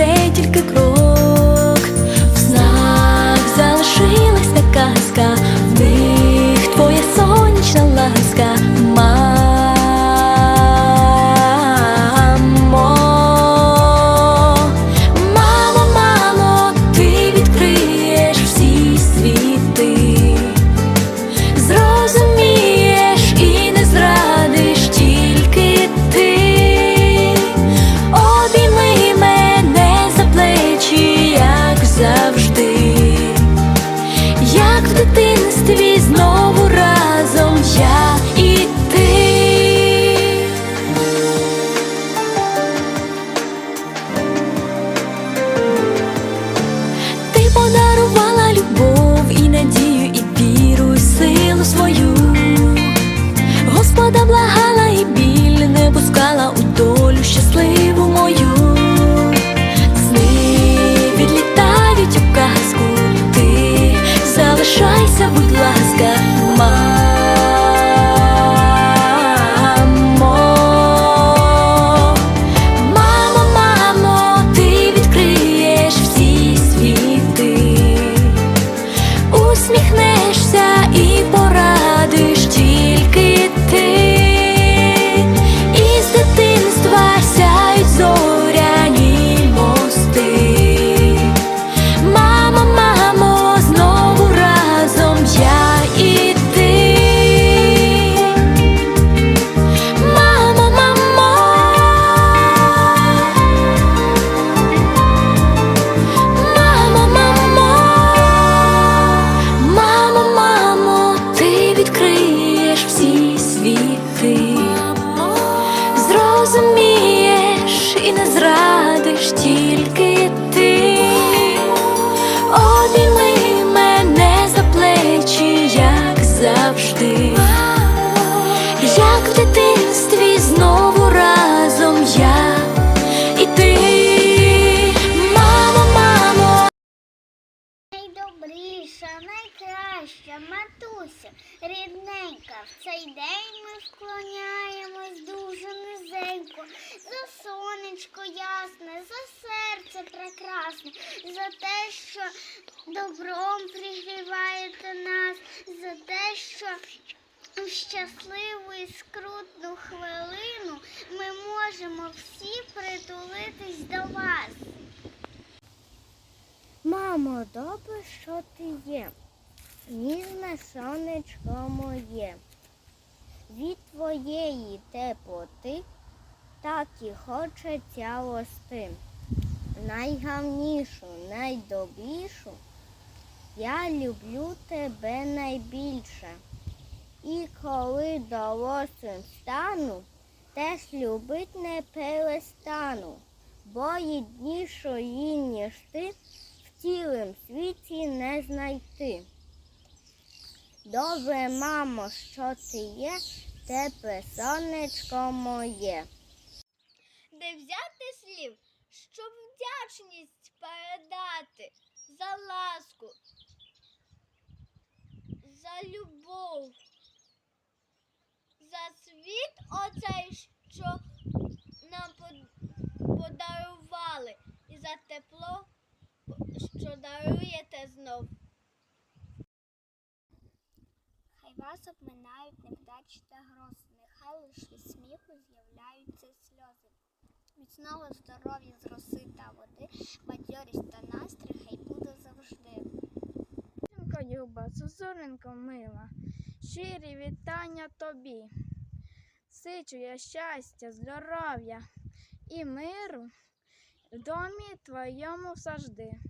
вже тільки крок. Найкраща матуся, рідненька, в цей день ми вклоняємось дуже низенько, за сонечко ясне, за серце прекрасне, за те, що добром пригріваєте нас, за те, що в щасливу і скрутну хвилину ми можемо всі притулитись до вас. Мамо, добре, що ти є, ніжне сонечко моє. Від твоєї теплоти так і хочеться рости. Найгавнішу, найдобрішу, я люблю тебе найбільше. І коли дорослим стану, теж любить не перестану, бо ріднішої, ніж ти, в цілим світі не знайти. Добре, мамо, що ти є, тепле сонечко моє. де взяти слів, щоб вдячність передати за ласку, за любов, за світ оцей, що нам подарували, і за тепло, що даруєте знов. Хай вас обминають невдачі та грози, нехай лиш від сміху з'являються сльози. Міцного здоров'я з роси та води, бадьорість та настрій хай буде завжди. Люба, зозуленько мила, щирі вітання тобі. Сичу я щастя, здоров'я і миру в домі твоєму завжди.